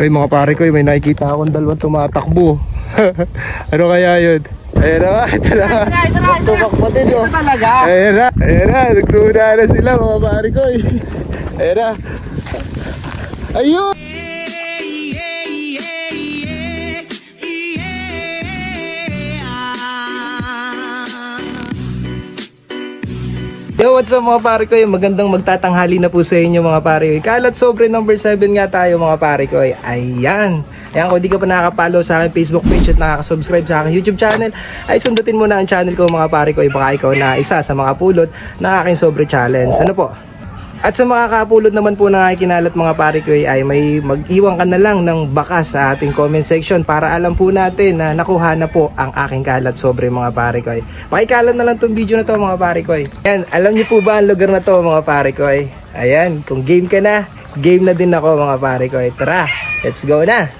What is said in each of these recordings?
Ay mga pare ko, may nakikita akong dalawang tumatakbo. ano kaya yun? Ayan na, ito na. Tumakbo din oh. talaga? Ayan na, ayan na, nagtuna na sila mga pare ko. Ayan na. Ayun! Yo, what's up mga pare ko? Magandang magtatanghali na po sa inyo mga pare ko. Kalat sobre number 7 nga tayo mga pare ko. Ayan. Ayan, kung di ka pa nakaka-follow sa aking Facebook page at nakaka-subscribe sa aking YouTube channel, ay sundutin mo na ang channel ko mga pare ko. Baka ikaw na isa sa mga pulot ng aking sobre challenge. Ano po? At sa mga kapulot naman po na kinalat mga pare ko ay may mag-iwan ka na lang ng bakas sa ating comment section para alam po natin na nakuha na po ang aking kalat sobre mga pare ko. Pakikalat na lang tong video na to mga pare ko. Yan, alam niyo po ba ang lugar na to mga pare ko? Ayan, kung game ka na, game na din ako mga pare ko. Tara, let's go na!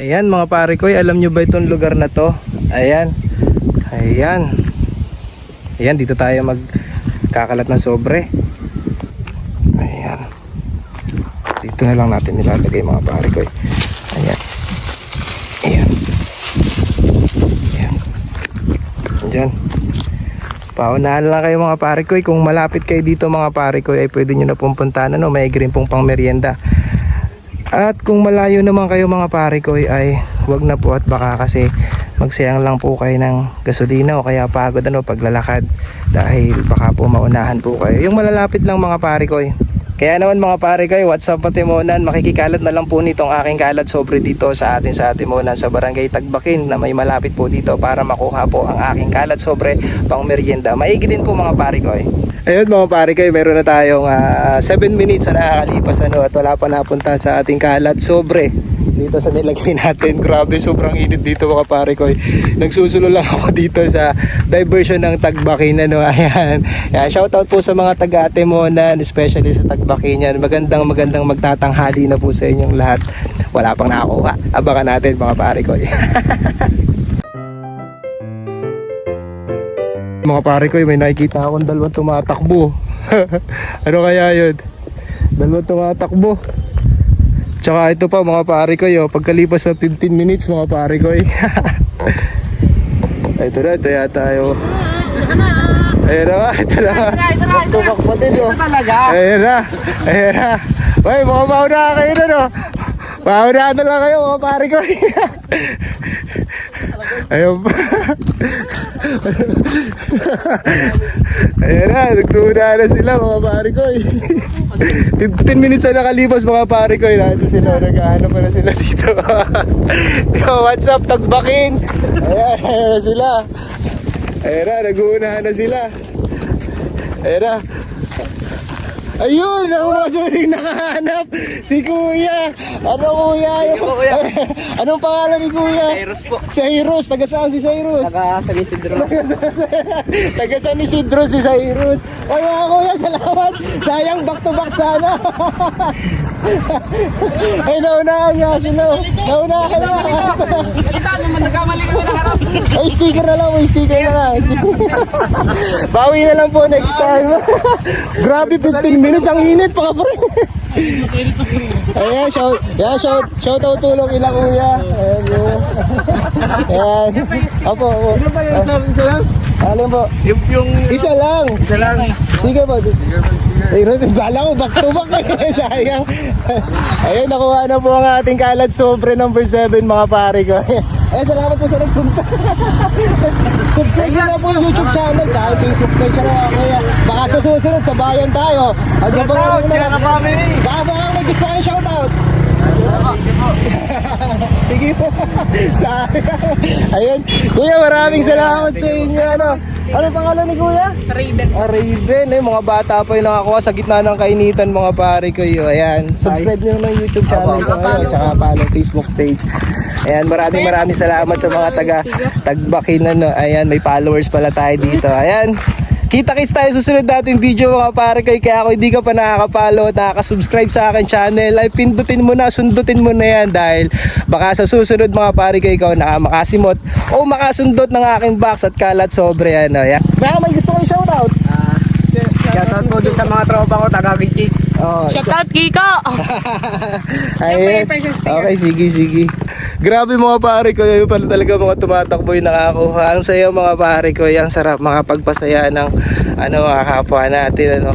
Ayan mga pare ko, alam nyo ba itong lugar na to? Ayan. Ayan. Ayan, dito tayo magkakalat ng sobre. Ayan. Dito na lang natin nilalagay mga pare ko. Ayan. Ayan. Ayan. Ayan. Paunahan lang kayo mga pare ko. Kung malapit kayo dito mga pare ko, ay pwede nyo na pong puntahan. Ano, may green pong pang merienda. At kung malayo naman kayo mga pare ko ay wag na po at baka kasi magsayang lang po kayo ng gasolina o kaya pagod ano paglalakad dahil baka po maunahan po kayo. Yung malalapit lang mga pare ko kaya naman mga pare ko, what's up Patimonan? Makikikalat na lang po nitong aking kalat sobre dito sa atin sa Atimonan sa barangay Tagbakin na may malapit po dito para makuha po ang aking kalat sobre pang merienda. Maigi din po mga pare ko Ayun mga pare ko, meron na tayong 7 minutes na nakakalipas ano, at wala pa napunta sa ating kalat sobre dito sa nilagay natin. Grabe, sobrang init dito mga pare ko. Nagsusulo lang ako dito sa diversion ng Tagbakin. Ano, ayan. Ayan, shoutout po sa mga taga Atimonan, especially sa Tagbakin yan. Magandang magandang magtatanghali na po sa inyong lahat. Wala pang nakakuha. Abangan natin mga pare ko. mga pare ko, may nakikita akong dalawang tumatakbo. ano kaya yun? Dalawang tumatakbo. Tsaka ito pa mga pare ko, yo, pagkalipas ng 15 minutes mga pare ko. Eh. ito na, ito yata yo. Ayan na, ito na. Tumakbo din yo. Ito talaga? Ayan na, ayan na. Uy, mga mauna kayo na no. Mauna na lang kayo mga pare ko. Ayun pa. Ayan na, nagtuna na sila mga pare ko. 15 minutes na nakalipas mga pare ko. Nandito sila, naghahanap pa na sila dito. Yo, what's up, tagbakin? Ayan, ayan na sila. Ayan na, nag-uunahan na sila. Ayan na. Ayun, ang masuling nakahanap si Kuya. Ano Kuya? kuya. Anong pangalan ni Kuya? Cyrus po. Cyrus, taga saan si Cyrus? Taga San Isidro. taga San Isidro si Cyrus. Ay mga kuya, salamat. Sayang back to back sana. Ay naunahan nga sila. Naunahan ka na. Kita naman, nagkamali kami na harap. Ay sticker na lang, may sticker na lang. Bawi na lang po next time. Grabe 15 minutes ang init pa pa. Ayan, shout, yeah, shout, shout out tulong ila kuya. Ayan, yun. Ayan. Apo, apo. Ano ba yung isa, isa Ano po? Yung, yung... Isa lang. Isa lang. Sige po. Ay, Ron, bala ko, back to back eh. Sayang. Ayun, nakuha na po ang ating kalat sobre number 7 mga pare ko. Eh, salamat po sa nagpunta. Subscribe na po yung YouTube channel, kahit Facebook page na kaya baka sa susunod sa bayan tayo. Hanggang pa nga ka family. Baka baka may gusto kayo shoutout. Sige po. Ayun. Kuya, maraming salamat sa inyo. Ano, ano pangalan ni Kuya? Raven. Ah, Raven, eh, mga bata pa yung nakakuha sa gitna ng kainitan mga pare ko yun. Ayan, subscribe nyo ng YouTube channel ko ngayon, tsaka follow Facebook page. Ayan, maraming maraming salamat sa mga taga tagbakin ano. Ayan, may followers pala tayo dito. Ayan. Kita-kits tayo sa susunod nating video mga pare ko. Kaya kung hindi ka pa nakaka-follow at nakaka-subscribe sa akin channel, ay pindutin mo na, sundutin mo na yan dahil baka sa susunod mga pare ko ikaw na makasimot o makasundot ng aking box at kalat sobre ano. Yan. Baka may gusto kong shoutout. Ah, sa, sa Shoutout po dun sa mga tropa ko, taga-Gichik. Oh, Shoutout Kiko! Ayan. Okay, sige, sige. Grabe mga pare ko, yun pala talaga mga tumatakbo yung nakakuha. Ang saya mga pare ko, ang sarap makapagpasaya ng ano, mga kapwa natin. Ano.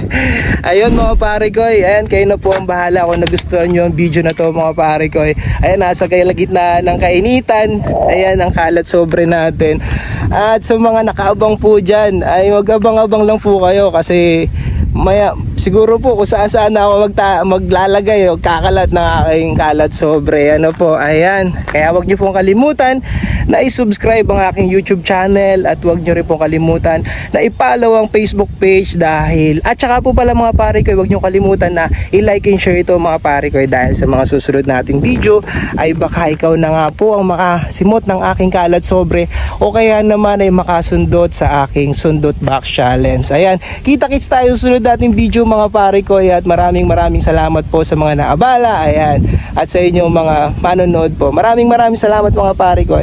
Ayun mga pare ko, ayan, kayo na po ang bahala kung nagustuhan nyo ang video na to mga pare ko. Ayan, nasa kalagitnaan ng kainitan. Ayan, ang kalat sobre natin. At sa mga nakaabang po dyan, ay wag abang-abang lang po kayo kasi maya siguro po kung saan saan ako magta, maglalagay o kakalat ng aking kalat sobre. Ano po ayan. Kaya wag niyo pong kalimutan na i-subscribe ang aking YouTube channel at wag niyo rin pong kalimutan na i-follow ang Facebook page dahil at saka po pala mga pare ko wag niyo kalimutan na i-like and share ito mga pare ko dahil sa mga susunod nating video ay baka ikaw na nga po ang makasimot ng aking kalat sobre o kaya naman ay makasundot sa aking sundot box challenge. Ayan kita-kits tayo sa susunod nating video mga pare ko at maraming maraming salamat po sa mga naabala ayan. At sa inyong mga manonood po maraming maraming salamat mga pare ko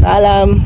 Paalam